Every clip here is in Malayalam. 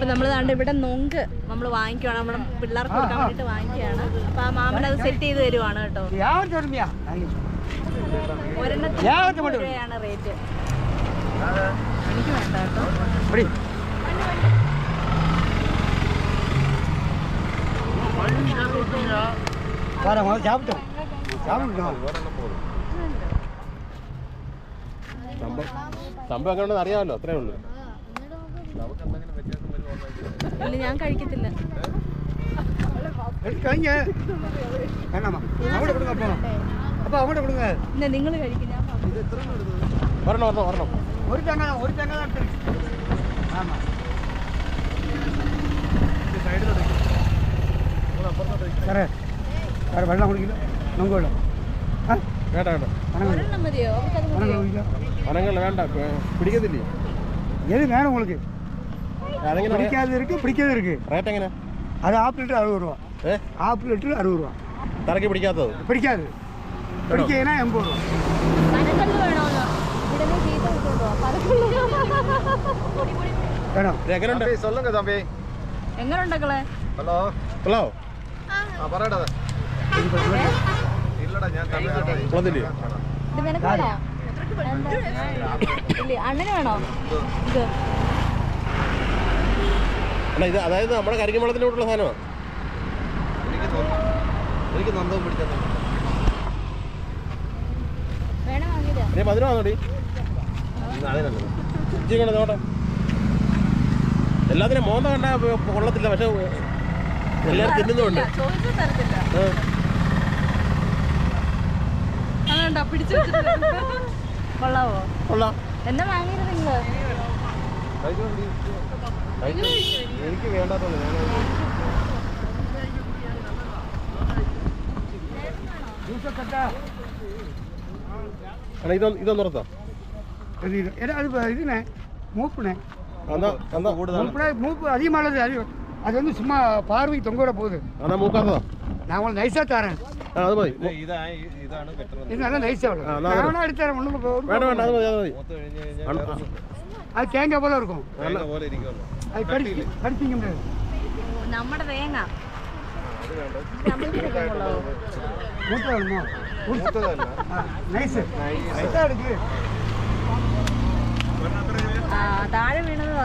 അപ്പം നമ്മൾ ദാണ്ട് ഇവിടെ നൊങ്ക് നമ്മൾ വാങ്ങിക്കുവാണ്. നമ്മുടെ പിള്ളേർക്ക് കൊടുക്കാൻ വേണ്ടിട്ട് വാങ്ങിക്കുകയാണ്. അപ്പം ആ മാമൻ അത് സെറ്റ് ചെയ്ത് തരുവാണ് കേട്ടോ. ഒരെണ്ണത്തിന് രൂപയാണ് റേറ്റ്. എനിക്ക് വേണ്ട കേട്ടോ. சாப்பிட்டோம் சாப்பிட்டோம் സംഭവം എങ്ങനെ അറിയാമല്ലോ അത്രേ ഉള്ളൂ. ഇല്ല ഞാൻ കഴിക്കത്തില്ല നിങ്ങൾ കഴിക്കില്ല ഒരു തെങ്ങ ഒരു തെങ്ങ നട്ട് ആമാ സാറേ സാറേ വെള്ളം കുടിക്കില്ല നമുക്ക് വേണം വേണ്ട വേണ്ട പണങ്ങൾ വേണ്ട പിടിക്കത്തില്ലേ ഏത് വേണം உங்களுக்கு பிடிக்காது இருக்கு பிடிக்காது இருக்கு റേറ്റ് എങ്ങനെ அது ஆப் லிட்டர் அறுபது ரூபா ഏ ஆப் லிட்டர் அறுபது ரூபா തറക്കി പിടിക്കാത്തത് பிடிக்காது பிடிக்கலைன்னா எண்பது ரூபா പനക്കല്ല് വേണമല്ലോ ഇവിടെ നീ ചീത്ത വിട്ടുണ്ടോ പനക്കല്ല് வேணும் ഇത് എങ്ങനെയുണ്ട് சொல்லுங்க தம்பி എങ്ങനെ ഉണ്ടക്കളെ ஹலோ ഹലോ ஆ പറയടാ ഇല്ലടാ ഞാൻ തമിഴ്നാട്ടിൽ കുളത്തില്ലേ ഇത് നിനക്ക് വേണോ എന്താ? ഇല്ല അണ്ണന് വേണോ ഇത് അല്ല ഇത് അതായത് നമ്മുടെ കരിക്കുമ്പളത്തിന്റെ കൂട്ടുള്ള സാധനമാണ് എനിക്ക് നന്ദവും പിടിച്ചത് നോട്ടെ എല്ലാത്തിനും മോന്ത കണ്ട കൊള്ളത്തില്ല പക്ഷെ എല്ലാവരും തിന്നുന്നുണ്ട്. കൊള്ളാവോ? കൊള്ളാം. എന്നാ വാങ്ങിയത് നിങ്ങൾ എനിക്ക് വേണ്ടാത്തുള്ളൂ ഞാൻ അല്ല ഇതൊന്ന് ഇതൊന്ന് ഉറത്താ இது இது. ஏன்னா அது இதுண்ணே மூப்புண்ணே എന്നാ എന്നാ மூப்புனா மூப்பு அதிகமானது அது அது வந்து சும்மா பார்வை தொங்க விட போகுது എന്നാ മൂക്കാത്തതാ நான் உங்களுக்கு நைஸாக தரேன் ആ അത് മതി ഇതാ ഇതാണ് ബെറ്റർ இது நல்லா நைஸாக ஆ, விடும் நான் நான் வேணா எடுத்து தரேன் ஒன்றும் വേണ്ട വേണ്ട അത് മതി അത് മതി മൂത്ത് കഴിഞ്ഞ് കഴിഞ്ഞാൽ അണ്ണ- அது தேங்காய் போல இருக்கும் തേങ്ങ പോലെ ഇരിക്കുമല്ലോ அது கடிச்சு கடிச்சிங்க முடியாது നമ്മുടെ തേങ്ങ மூட்டை வேணுமோ മൂത്തതല്ല நைஸு நைஸாக இருக்கு ആ താഴെ വീണത്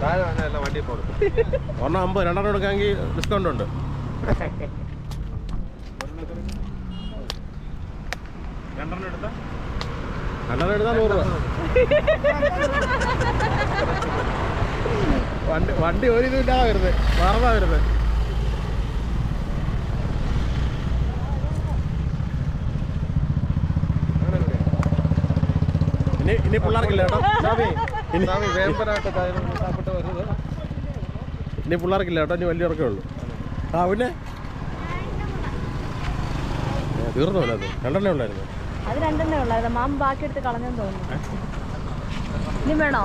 താഴെ വന്നാൽ എല്ലാം വണ്ടിയിൽ പോകും ഒരെണ്ണം അമ്പത് രണ്ടെണ്ണം എടുക്കാമെങ്കിൽ ഡിസ്കൗണ്ട് ഉണ്ട് രണ്ടെണ്ണം എടുത്താൽ രണ്ടെണ്ണം എടുത്താൽ നൂറ് രൂപ വണ്ടി വണ്ടി ഒരു ഇതും ഇല്ലാതാകരുത്. മറന്നാകരുത്. ഇനി ഇനി പിള്ളേർക്കില്ല കേട്ടോ. ഇനി പിള്ളേർക്കില്ല കേട്ടോ ഇനി വലിയവർക്കേ ഉള്ളൂ. ആ പിന്നെ? തീർന്നു അല്ലേ അത് രണ്ടെണ്ണേ ഉള്ളായിരുന്നു. അത് രണ്ടെണ്ണേ ഉള്ളായിരുന്നു. മാം ബാക്കി എടുത്ത് കളഞ്ഞെന്ന് തോന്നുന്നു. ഇനി വേണോ